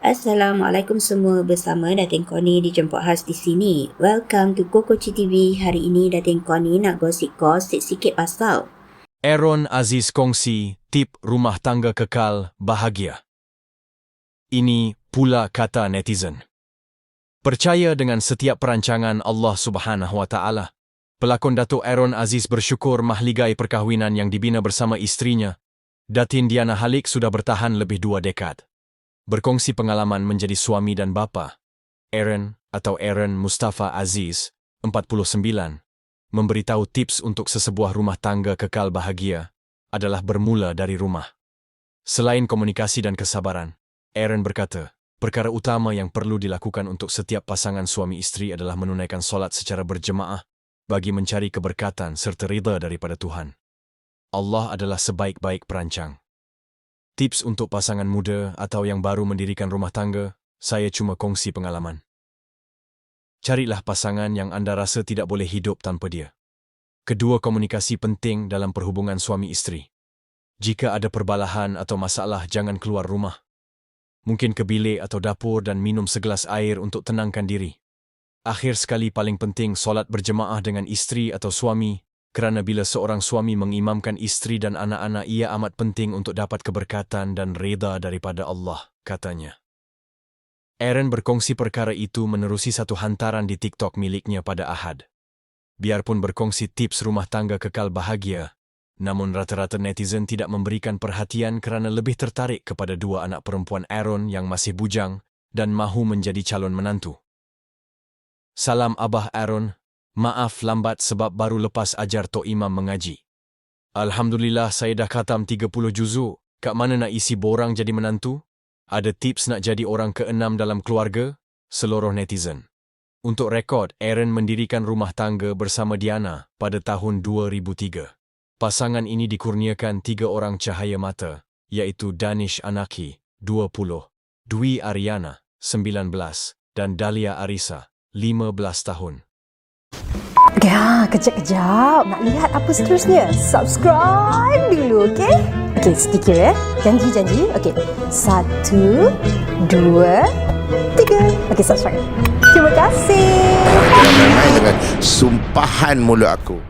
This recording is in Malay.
Assalamualaikum semua bersama Datin Koni dijemput khas di sini. Welcome to Kokoci TV. Hari ini Datin Koni nak gosip-gosip sikit pasal Aaron Aziz kongsi tip rumah tangga kekal bahagia. Ini pula kata netizen. Percaya dengan setiap perancangan Allah Subhanahu Wa Taala. Pelakon Datuk Aaron Aziz bersyukur mahligai perkahwinan yang dibina bersama istrinya. Datin Diana Halik sudah bertahan lebih dua dekad. Berkongsi pengalaman menjadi suami dan bapa. Aaron atau Aaron Mustafa Aziz, 49, memberitahu tips untuk sesebuah rumah tangga kekal bahagia adalah bermula dari rumah. Selain komunikasi dan kesabaran, Aaron berkata, perkara utama yang perlu dilakukan untuk setiap pasangan suami istri adalah menunaikan solat secara berjemaah bagi mencari keberkatan serta rida daripada Tuhan. Allah adalah sebaik-baik perancang. Tips untuk pasangan muda atau yang baru mendirikan rumah tangga, saya cuma kongsi pengalaman. Carilah pasangan yang anda rasa tidak boleh hidup tanpa dia. Kedua komunikasi penting dalam perhubungan suami isteri. Jika ada perbalahan atau masalah, jangan keluar rumah. Mungkin ke bilik atau dapur dan minum segelas air untuk tenangkan diri. Akhir sekali paling penting solat berjemaah dengan isteri atau suami kerana bila seorang suami mengimamkan isteri dan anak-anak ia amat penting untuk dapat keberkatan dan reda daripada Allah, katanya. Aaron berkongsi perkara itu menerusi satu hantaran di TikTok miliknya pada Ahad. Biarpun berkongsi tips rumah tangga kekal bahagia, namun rata-rata netizen tidak memberikan perhatian kerana lebih tertarik kepada dua anak perempuan Aaron yang masih bujang dan mahu menjadi calon menantu. Salam Abah Aaron, Maaf lambat sebab baru lepas ajar Tok Imam mengaji. Alhamdulillah saya dah khatam 30 juzuk. Kat mana nak isi borang jadi menantu? Ada tips nak jadi orang keenam dalam keluarga? Seluruh netizen. Untuk rekod, Aaron mendirikan rumah tangga bersama Diana pada tahun 2003. Pasangan ini dikurniakan tiga orang cahaya mata, iaitu Danish Anaki, 20, Dwi Ariana, 19, dan Dahlia Arisa, 15 tahun. Ya, kejap-kejap. Nak lihat apa seterusnya? Subscribe dulu, okey? Okey, sedikit ya. Janji-janji. Okey. Satu, dua, tiga. Okey, subscribe. Terima kasih. Dengan sumpahan mulut aku.